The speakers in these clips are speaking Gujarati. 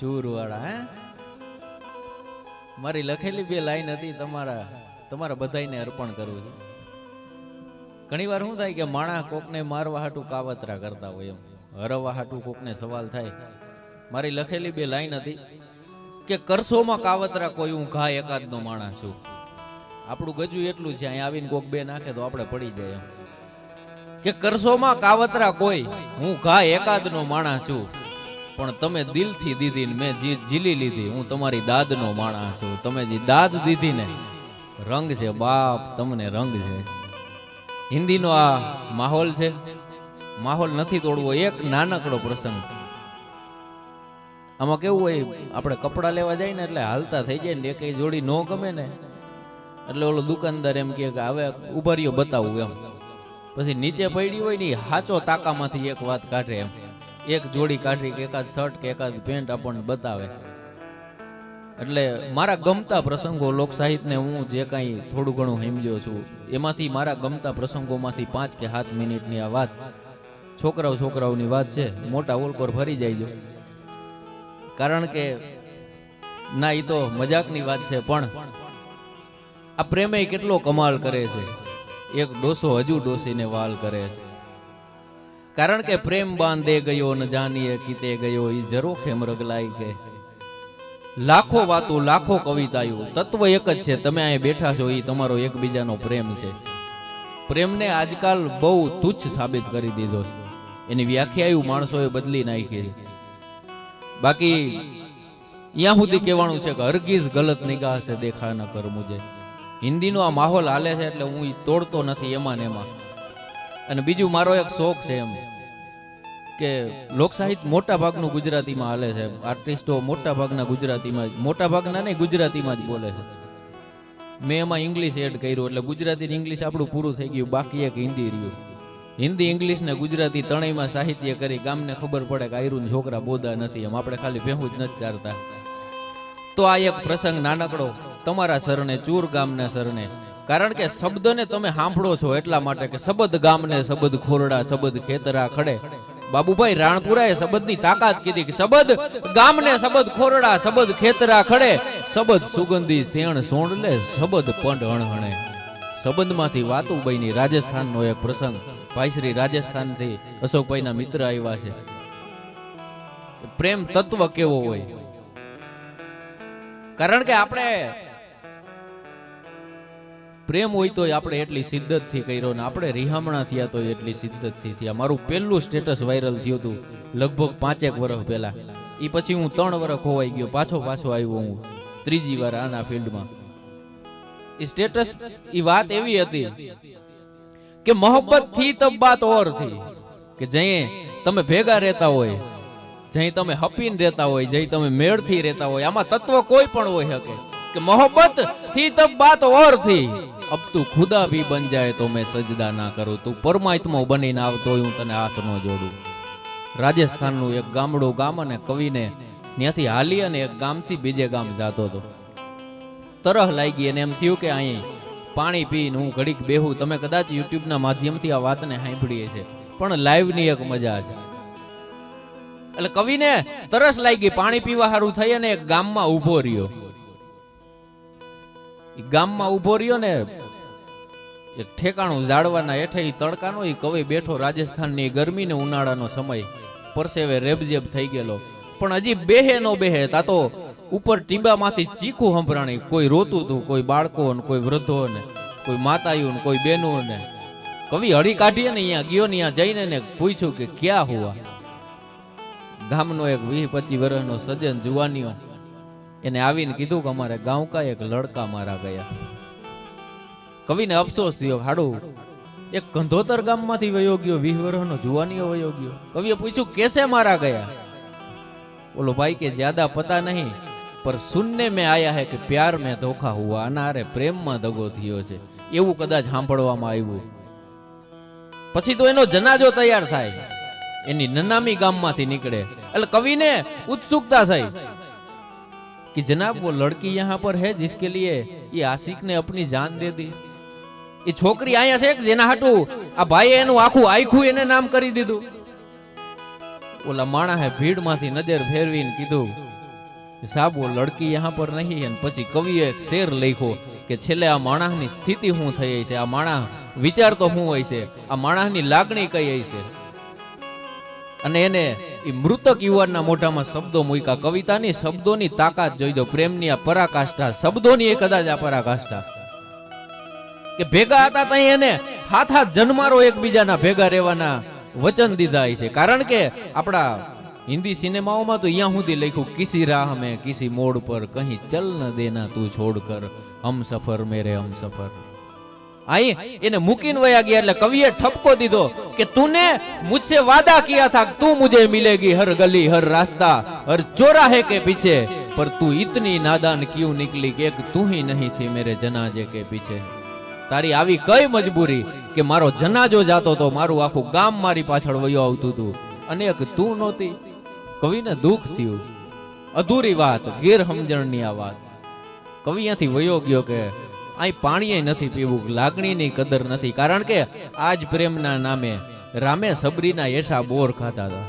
ચૂરવાળા, હે? મારી લખેલી બે લાઈન હતી, તમારા તમારા બધાને અર્પણ કરું છું. ઘણી વાર શું થાય કે માણા કોકને મારવા હાટું કાવતરા કરતા હોય એમ. હરવા હાટું કોકને સવાલ થાય. મારી લખેલી બે લાઈન હતી કે કરશોમાં કાવતરા કોઈ હું ઘા એકાદનો માણસ છું. આપણું ગજુ એટલું છે અહીંયા આવીને કોક બે નાખે તો આપણે પડી જાય એમ. કે કરશોમાં કાવતરા કોઈ હું ઘા એકાદનો માણસ છું. પણ તમે દિલથી દીધી ને મેં જીત ઝીલી લીધી. હું તમારી દાદનો માણસ છું. તમે જે દાદ દીધી ને રંગ છે, બાપ, તમને રંગ છે. હિન્દીનો આ માહોલ છે. માહોલ નથી તોડવો, એક નાનકડો પ્રસંગ છે. આમાં કેવું હોય, આપણે કપડાં લેવા જાય ને એટલે હાલતા થઈ જાય ને, એક જોડી ન ગમે ને, એટલે ઓલો દુકાનદાર એમ કે હવે ઉભરીઓ બતાવું એમ. પછી નીચે પડી હોય ને સાચો તાકામાંથી એક વાત કાઢે એમ. એક જોડી કાઢી કે એકાદ શર્ટ કે એકાદ પેન્ટ આપણને બતાવે. એટલે મારા ગમતા પ્રસંગો લોક હું જે કાંઈ થોડું ઘણું સમજ્યો છું, એમાંથી મારા ગમતા પ્રસંગોમાંથી પાંચ કે સાત મિનિટની આ વાત. છોકરાઓ છોકરાઓની વાત છે, મોટા ઓલકોર ફરી જાય કારણ કે, ના એ તો મજાકની વાત છે, પણ આ પ્રેમે કેટલો કમાલ કરે છે. એક ડોસો હજુ ડોસીને વાલ કરે છે. કારણ કે પ્રેમ બાંધે ગયો, ન જાનીએ કીતે ગયો, ઈ જરો ખેમ રગલાઈ કે? લાખો વાતો, લાખો કવિતાઓ, તત્વ એક જ છે, તમે અહીં બેઠા છો એ તમારો એકબીજાનો પ્રેમ છે. પ્રેમને આજકાલ બહુ તુચ્છ સાબિત કરી દીધો છે. એની વ્યાખ્યાયુ માણસોએ બદલી નાખી છે. બાકી અહીંયા સુધી કહેવાનું છે કે હરગીઝ ગલત નિગાહ છે, દેખા ન કર મુજે. હિન્દીનો આ માહોલ હાલે છે એટલે હું તોડતો નથી, એમાં ને એમાં. અને બીજું મારો એક શોખ છે એમ, કે લોકસાહિત્ય મોટા ભાગનું ગુજરાતીમાં હાલે છે. આર્ટિસ્ટો મોટા ભાગના ગુજરાતીમાં જ- મોટા ભાગના નહીં, ગુજરાતીમાં જ બોલે છે. મેં એમાં ઇંગ્લિશ એડ કર્યું, એટલે ગુજરાતી ઇંગ્લિશ આપણું પૂરું થઈ ગયું, બાકી એક હિન્દી રહ્યું. હિન્દી ઇંગ્લિશ ને ગુજરાતી ત્રણેયમાં સાહિત્ય કરી, ગામને ખબર પડે કે આયરુન છોકરા બોધા નથી એમ, આપણે ખાલી ભેહું જ નથી ચારતા. તો આ એક પ્રસંગ નાનકડો, તમારા સરને, ચૂર ગામના સરને કારણ કે શબ્દને તમે સાંભળો છો એટલા માટે કે શબ્દ ગામને, શબ્દ ખોરડા, શબ્દ ખેતરા ખડે. બાબુભાઈ રાણપુરાએ શબ્દની તાકાત કીધી કે શબ્દ ગામને, શબ્દ ખોરડા, શબ્દ ખેતરા ખડે. શબ્દ સુગંધી, શેણ સોંડલે શબ્દ પંડ હણહણે સંબંધમાંથી વાતું રાજસ્થાનનો એક પ્રસંગ. ભાઈ શ્રી રાજસ્થાનથી અશોકભાઈના મિત્ર આવ્યા છે. પ્રેમ તત્વ કેવો હોય? કારણ કે આપણે પ્રેમ હોય તો આપણે એટલી શિદ્દતથી કર્યો ને આપણે રિહામણા થયા તો એટલી શિદ્દતથી થયા. મારું પહેલું સ્ટેટસ વાયરલ થયું હતું લગભગ પાંચેક વર્ષ પહેલા. એ પછી હું ત્રણ વર્ષ ખોવાઈ ગયો. પાછો પાછો આવ્યો હું ત્રીજી વાર આના ફિલ્ડમાં. એ સ્ટેટસ એ વાત એવી હતી કે મોહબ્બતથી તબ બાત ઓરથી કે જઈએ તમે ભેગા રહેતા હોય જઈ તમે હપીન રહેતા હોય જઈ તમે મેળથી રહેતા હોય, આમાં તત્વ કોઈ પણ હોય શકે. કે મોહબ્બતથી તબ બાત ઓરથી. અબ તું ખુદા ભી બન જાય તો મેં સજદા ના કરું. તું પરમાત્મા બનીને આવતો હું તને હાથ ન જોડું. રાજસ્થાનનું એક ગામડું ગામ અને કવિને ત્યાંથી હાલી અને એક ગામથી બીજે ગામ જતો હતો. તરહ લાગી અને એમ થયું કે અહીં પાણી પીને હું ઘડીક બેહું. તમે કદાચ યુટ્યુબના માધ્યમથી આ વાતને સાંભળીએ છે. પણ લાઈવની એક મજા છે. એટલે કવિને તરસ લાગી પાણી પીવા સારું થઈ અને એક ગામમાં ઊભો રહ્યો. ગામમાં ઊભો રહ્યો ને, એક ઠેકાણું ઝાડવાના હેઠે એ તડકાનો એ કવિ બેઠો રાજસ્થાનની ગરમી ને ઉનાળાનો સમય. પરસેવે રેબજેબ થઈ ગયેલો. પણ હજી બેહે નો બેહે, તા તો ઉપર ટીંબામાંથી ચીખું સંભરાણી. કોઈ રોતું હતું કોઈ બાળકો ને કોઈ વૃદ્ધો ને કોઈ માતાયું ને કોઈ બેનો ને કવિ હળી કાઢીએ ને અહીંયા ગયો ને અહીંયા જઈને ને પૂછ્યું કે ક્યાં હુઆ? ગામનો એક વીસ પચીસ વર્ષનો સજ્જન જુવાનીઓ એને આવીને કીધું કે અમારે ગાંવ કા એક લડકા મારા ગયા. કવિને અફસોસ થયો હાડું, એક કંધોતર ગામમાંથી વયો ગયો વર્ષનો જુવાનીઓ વયો ગયો. કવિએ પૂછ્યું, કેસે મારા ગયા? બોલો ભાઈ કે, જ્યાદા પતા નહીં, પર સુનને મેં આયા હે કે પ્યાર મેં ધોખા હુઆ, અનારે પ્રેમમાં દગો થયો છે. એવું કદાચ સાંભળવામાં આવ્યું. પછી તો એનો જનાજો તૈયાર થાય. એની નનામી ગામમાંથી નીકળે. એટલે કવિને ઉત્સુકતા થઈ. कि जनाब वो लड़की यहाँ पर है जिसके लिए ये आशिक ने अपनी जान दे दी એ છોકરી અહીંયા છે કે જેના હાટું આ ભાઈએ એનું આખું આખું એને નામ કરી દીધું ઓલા માણા હે ભીડમાંથી નજર ફેરવીને કીધું સાહેબ વો લડકી યહાં પર નહીં અને પછી કવિએ એક શેર લખ્યો કે છેલ્લે આ માણસની સ્થિતિ શું થઈ છે આ માણસ વિચાર તો શું હોય છે આ માણસની લાગણી કઈ હોય છે અને એને એ મૃતક યુવાનના મોઢામાં શબ્દો મૂક્યા. કવિતાની શબ્દોની તાકાત જોઈ દો. પ્રેમની આ પરાકાષ્ઠા. શબ્દોની એ કદાચ આ પરાકાષ્ઠા. કે ભેગા હતા ત્યાં એને હાથ હાથ જન્મારો એકબીજાના ભેગા રહેવાના વચન દીધા છે. કારણ કે આપણા હિન્દી સિનેમાઓમાં તો અહીંયા સુધી લખ્યું, કિસી રાહ મેં, કિસી મોડ પર, કહી ચલ ન દેના તું છોડ કર, હમ સફર મેરે, હમ સફર. આઈ એને મૂકીને વયા ગયા એટલે કવિએ ઠપકો દીધો કે તુને મુજસે વાદા કિયા થા, તું મુજે મિલેગી, હર ગલી, હર રાસ્તા, હર ચોરાહે કે પીછે, પર તું ઇતની નાદાન ક્યું નીકળી કે તું હી નહીં થી મેરે જનાજે કે પીછે. તારી આવી કઈ મજબૂરી કે મારો જનાજો જાતો તો મારું આખું ગામ મારી પાછળ વયો આવતું તું? અને એક તું નહોતી? કવિને દુઃખ થયું. અધૂરી વાત ગેરસમજણની આ વાત. કવિ અહીંયાથી વયો ગયો કે અહીં પાણીએ નથી પીવું, લાગણીની કદર નથી. કારણ કે આજ પ્રેમના નામે રામે સબરીના એશા બોર ખાતા હતા.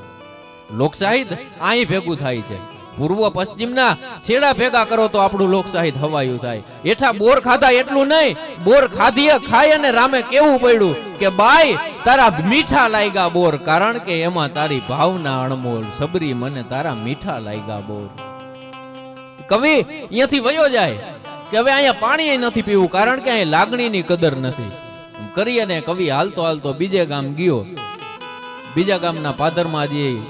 લોકસાહિત અહીં ભેગું થાય છે. પૂર્વ પશ્ચિમના છેડા ભેગા કરો તો આપણું લોકસાહિત હવાયું થાય. એઠા બોર ખાધા એટલું નહીં, બોર ખાધીએ, ખાય અને રામે કેવું પડ્યું કે, બાઈ, તારા મીઠા લાગ્યા બોર. કારણ કે એમાં તારી ભાવના અણમોલ. સબરી મને તારા મીઠા લાગ્યા બોર. કવિ, અહીંયાથી વયો જાય. કે હવે અહીંયા પાણી નથી પીવું, કારણ કે અહીં લાગણીની કદર નથી. કરી અને કવિ હાલતો હાલતો બીજે ગામ ગયો. બીજા ગામના પાદરમાં જે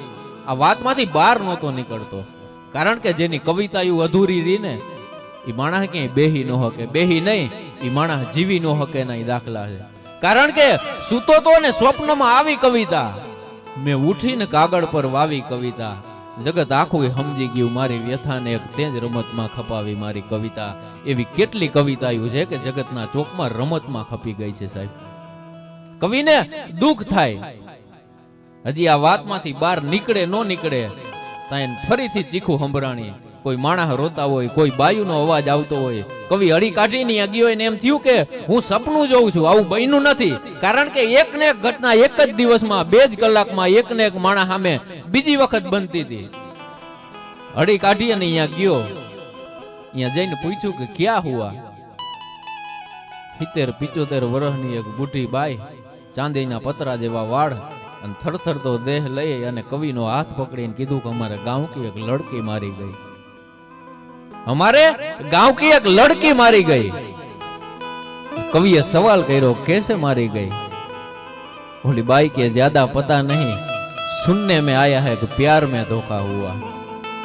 આ વાતમાંથી બહાર નહોતો નીકળતો. કારણ કે જેની કવિતા એવું અધૂરી રહી ને એ માણસ ક્યાંય બેહી ન હકે. બેહી નહીં એ માણસ જીવી ન હકે ના દાખલા છે. કારણ કે સૂતો તો ને સ્વપ્નમાં આવી કવિતા. મેં ઉઠીને કાગળ પર વાવી કવિતા. જગત આખું સમજી ગયું. મારી વ્યથાને એક તે જ રમતમાં ખપાવી મારી કવિતા. એવી કેટલી કવિતાઓ છે કે જગતના ચોકમાં રમતમાં ખપી ગઈ છે સાહેબ. કવિને દુઃખ થાય. હજી આ વાતમાંથી બહાર નીકળે, ન નીકળે ત્યાં ફરીથી ચીખું સંભળાણી કોઈ માણસ રોતા હોય, કોઈ બાયુનો અવાજ આવતો હોય, કવિ હળી કાઢીને અહીંયા ગયો ને એમ થયું કે હું સપનું જોઉં છું, આવું બન્યું નથી. કારણ કે એક ને એક ઘટના એક જ દિવસમાં, બે જ કલાકમાં એક ને એક માણસ સામે બીજી વખત બનતી હતી. હળી કાઢી અને અહીંયા ગયો. અહીંયા જઈને પૂછ્યું કે ક્યાં હુઆ? સિત્તેર પિચોતેર વર્ષની એક બુઢી બાઈ ચાંદીના પતરા જેવા વાળ અને થરથરતો દેહ લઈ અને કવિનો હાથ પકડીને કીધું કે અમારે ગાંવ કે એક લડકી મારી ગઈ. हमारे गांव की एक लड़की मारी गई कविए सवाल કર્યો कैसे मारी गई बोली बाई के ज्यादा पता नहीं सुनने में आया है कि प्यार में धोखा हुआ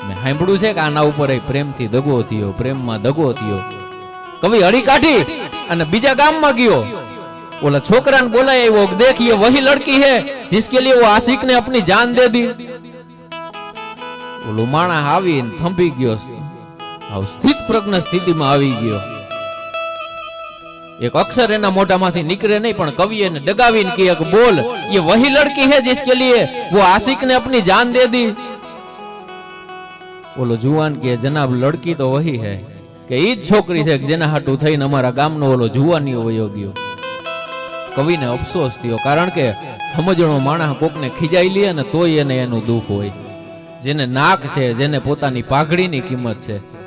મેં સાંભળ્યું છે કે આના ઉપર એ પ્રેમથી દગો થયો પ્રેમમાં દગો થયો કવિ હળી કાઢી અને બીજા ગામમાં ગયો ઓલા છોકરાને બોલાય આવ્યો કે દેખ ये वही लड़की है जिसके लिए वो आशिक ने अपनी जान दे दी ઓલો માણસ આવીને થંભી ગયો આવ સ્થિત પ્રજ્ઞ સ્થિતિમાં આવી ગયો. એક અક્ષર એના મોઢામાંથી નીકળે નહીં, પણ કવિએ ડગાવીને કહે કે બોલ એ વહી લડકી હે જિસકે લીએ વો આશિક ને અપની જાન દે દી. બોલો જુવાન કે જનાબ, લડકી તો વહી હે. કે ઈ જ છોકરી છે જેના હાટું થઈને અમારા ગામનો ઓલો જુવાનીઓ વયો ગયો. કવિને અફસોસ થયો, કારણ કે સમજણો માણસ કોકને ખીજાઈ લે અને તોય એને એનું દુઃખ હોય. જેને નાક છે, જેને પોતાની પાઘડીની કિંમત છે.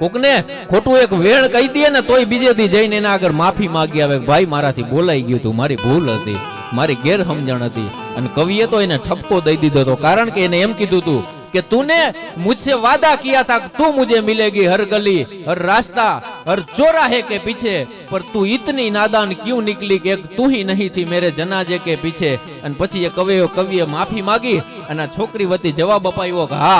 કોકને ખોટું એક વેણ કહી દે ને તોય બીજે દી જઈને એના આગળ માફી માંગી આવે ભાઈ મારાથી બોલાઈ ગયું હતું મારી ભૂલ હતી, મારી ગેરસમજણ હતી. અને કવિએ તો એને ઠપકો દઈ દીધો હતો. કારણ કે એને એમ કીધું તું कि तूने मुझसे वादा किया था कि तू मुझे मिलेगी हर गली हर रास्ता हर चौराहे के पीछे पर तू इतनी नादान क्यों निकली कि एक तू ही नहीं थी मेरे जनाजे के पीछे અને પછી એ કવિએ કવિએ માફી માંગી અને આ છોકરી વતી જવાબ અપાયો કે હા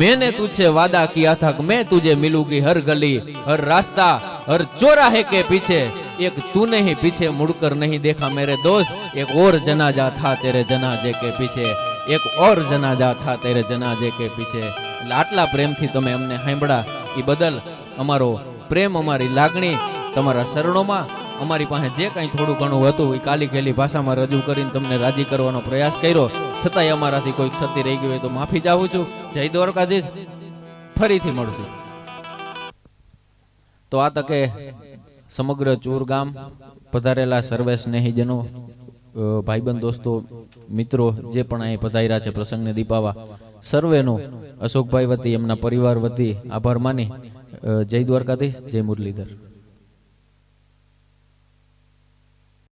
मैंने तुझसे वादा किया था कि मैं तुझे मिलूंगी हर गली हर रास्ता हर चौराहे के पीछे एक तूने ही पीछे मुड़कर नहीं देखा मेरे दोस्त एक और जनाजा था तेरे जनाजे के पीछे એક ઓર જનાજા થા તેરે જનાજે કે પીછે. એટલે આટલા પ્રેમથી તમે અમને સાંભળા એ બદલ અમારો પ્રેમ, અમારી લાગણી, તમારા શરણોમાં અમારી પાસે જે કંઈ થોડું ઘણું હતું એ કાલી ખેલી ભાષામાં રજૂ કરીને તમને રાજી કરવાનો પ્રયાસ કર્યો. છતાંય અમારાથી કોઈ ક્ષતિ રહી ગઈ હોય તો માફી ચાહું છું. જય દ્વારકાધીશ. ફરીથી મળશું. તો આ તકે સમગ્ર ચોર ગામ પધારેલા સર્વે સ્નેહીજનો ભાઈબંધ દોસ્તો, મિત્રો જે પણ અહીં પધાર્યા છે પ્રસંગને દીપાવા, સર્વેનો અશોકભાઈ વતી, એમના પરિવાર વતી આભાર માની જય દ્વારકાધીશ, જય મુરલીધર.